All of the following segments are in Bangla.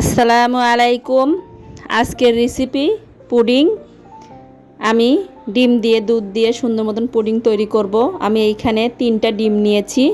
আসসালামু আলাইকুম। আজকের রেসিপি পুডিং আমি ডিম দিয়ে, দুধ দিয়ে সুন্দর মতন পুডিং তৈরি করব। আমি এইখানে তিনটা ডিম নিয়েছি।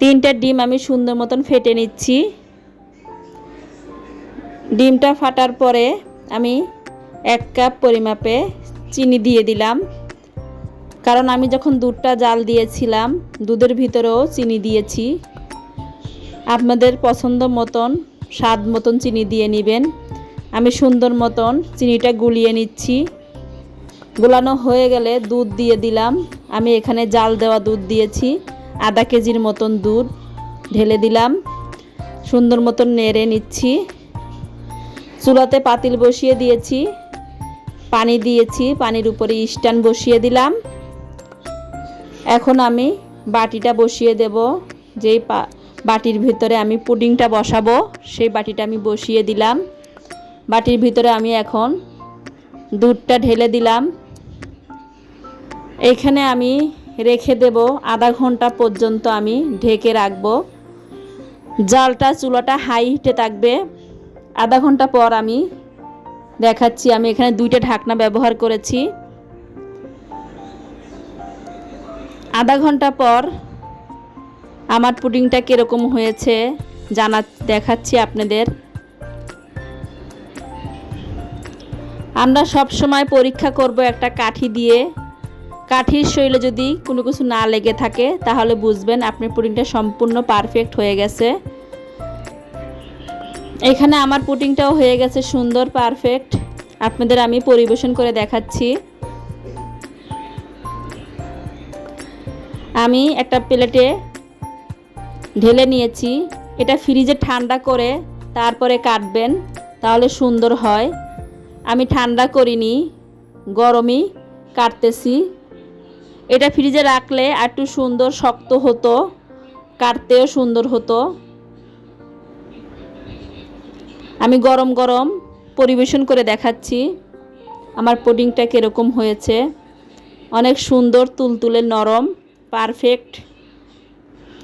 তিনটা ডিম আমি সুন্দর মতন ফেটে নিচ্ছি। ডিমটা ফাটার পরে আমি এক কাপ পরিমাপে চিনি দিয়ে দিলাম। কারণ আমি যখন দুধটা জাল দিয়েছিলাম, দুধের ভিতরেও চিনি দিয়েছি। আপনাদের পছন্দ মতন স্বাদ মতন চিনি দিয়ে নেবেন। আমি সুন্দর মতন চিনিটা গুলিয়ে নিচ্ছি। গোলানো হয়ে গেলে দুধ দিয়ে দিলাম। আমি এখানে জাল দেওয়া দুধ দিয়েছি। আধা কেজির মতন দুধ ঢেলে দিলাম। সুন্দর মতন নেড়ে নিচ্ছি। চুলাতে পাতিল বসিয়ে দিয়েছি। পানি দিয়েছি। পানির উপরে স্ট্যান্ড বসিয়ে দিলাম। এখন আমি বাটিটা বসিয়ে দেব। যেই পা বাটির ভিতরে আমি পুডিংটা বসাবো। সেই বাটিটা আমি বসিয়ে দিলাম। বাটির ভিতরে আমি এখন দুধটা ঢেলে দিলাম। এখানে আমি রেখে দেব আধা ঘণ্টা পর্যন্ত আমি ঢেকে রাখব। জালটা, চুলাটা হাই হিটে থাকবে। আধা ঘণ্টা পর আমি দেখাচ্ছি, আমি এখানে দুইটা ঢাকনা ব্যবহার করেছি। আধা ঘণ্টা পর আমার পুডিংটা কীরকম হয়েছে জানা, দেখাচ্ছি আপনাদের। আমরা সব সময় পরীক্ষা করব একটা কাঠি দিয়ে। কাঠির শৈলে যদি কোনো কিছু না লেগে থাকে, তাহলে বুঝবেন আপনি পুডিংটা সম্পূর্ণ পারফেক্ট হয়ে গেছে। এখানে আমার পুডিংটাও হয়ে গেছে সুন্দর পারফেক্ট আপনাদের আমি পরিবেশন করে দেখাচ্ছি। আমি একটা প্লেটে ঢেলে নিয়েছি। এটা ফ্রিজে ঠান্ডা করে তারপরে কাটবেন, তাহলে সুন্দর হয়। আমি ঠান্ডা করিনি, গরমই কাটতেছি। এটা ফ্রিজে রাখলে একটু সুন্দর শক্ত হতো, কাটতেও সুন্দর হতো। আমি গরম গরম পরিবেশন করে দেখাচ্ছি, আমার পুডিংটা কীরকম হয়েছে। অনেক সুন্দর, তুলতুলে, নরম, পারফেক্ট।